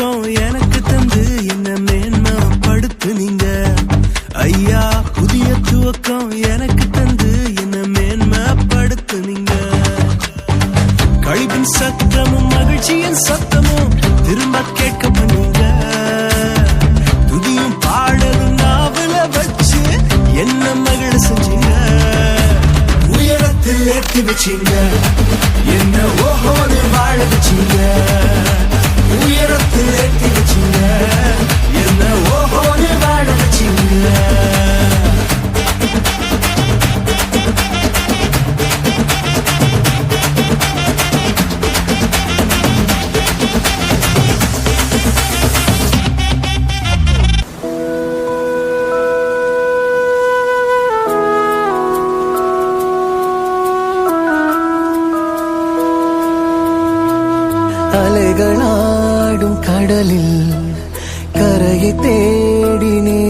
துவக்கம் எனக்கு தந்து என்ன மேன்மைப்படுத்து நீங்க? ஐயா புதிய துவக்கம் எனக்கு தந்து என்ன மேன்மைப்படுத்து நீங்க? கழிவின் சத்தமும் மகிழ்ச்சியின் சத்தமும் திரும்ப கேட்க பண்ணுங்க துதியும் பாடலும் நாவல வச்சு என்ன மகிழ செஞ்சீங்க? உயரத்தில் ஏற்றி வச்சீங்க. அலைகளாடும் கடலில் கரையை தேடினே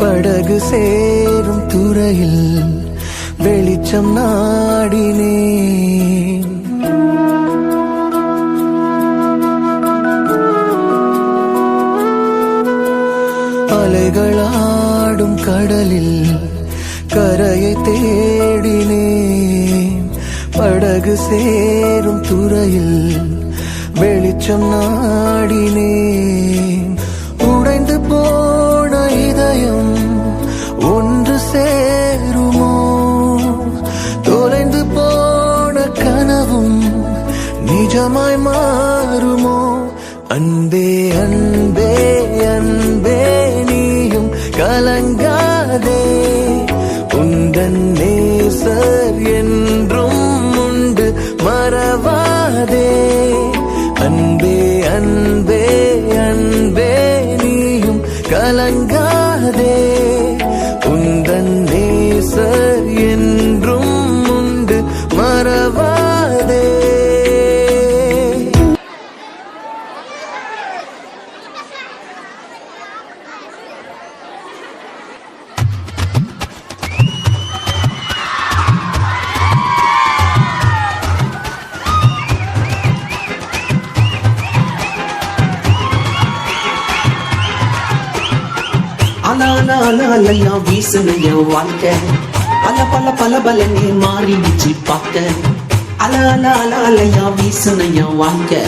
படகு சேரும் துறையில் வெளிச்சம் நாடினே அலைகளாடும் கடலில் கரையை தேடினேன். படகு சேரும் துறையில் வெளிச்சம் நாடினேன். உடைந்து போன இதயம் ஒன்று சேருமோ? தொலைந்து போன கனவும் நிஜமாய் மாறுமோ? அன்பே அன்பே அன்பே நீயும் கலங்க அன்பே அன்பே நீயும் கலங்காதே. அலால அலாலையா வீசுனைய வாழ்க்கை. பல பல பல பலனே மாறிடுச்சு பார்க்க. அலால அலாலையா என் வாழ்க்கை.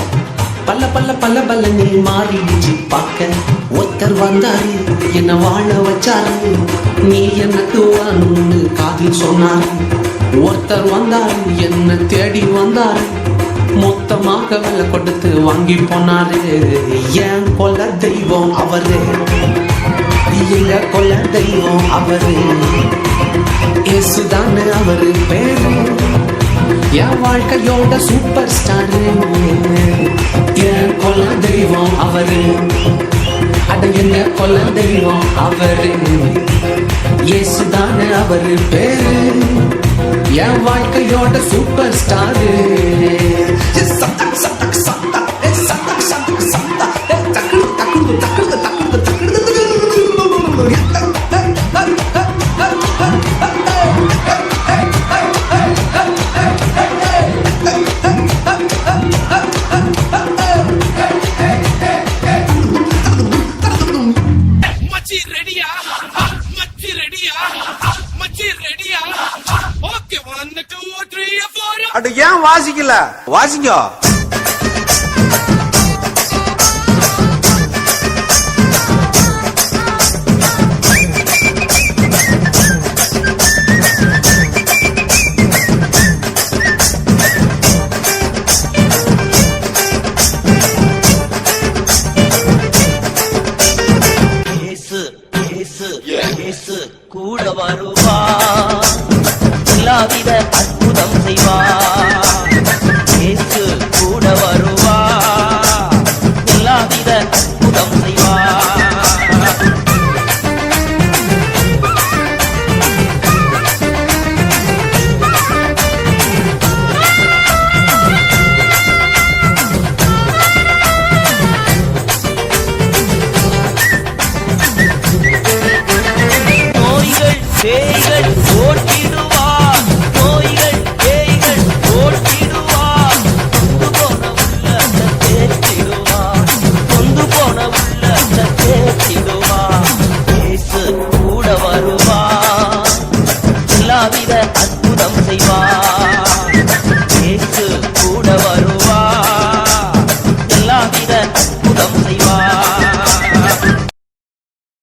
பல பல பல நீ மாறிடுச்சு பார்க்க. ஒருத்தர் வந்தாரு என்ன வாழ வச்சாரு. நீ எனக்கு வாணும்னு காதில் சொன்னாரு. ஒருத்தர் வந்தாரு என்ன தேடி வந்தாரு. மொத்தமாக விலை கொடுத்து வாங்கி போனாரு. ஏன் கொல்ல தெய்வம் அவரு. எங்க கொல்ல தெய்வம் அவரு? இயேசுதானே அவரு பேரு? என் வாழ்க்கையோட சூப்பர் ஸ்டார் என் கொல்ல தெய்வம் அவரு? அட என்ன கொல்ல தெய்வம் அவரு? இயேசுதானே அவரு பேரு? என் வாழ்க்கையோட சூப்பர் ஸ்டார் ஏன் வாசிக்கல? வாசிங்க. கூட வரும்.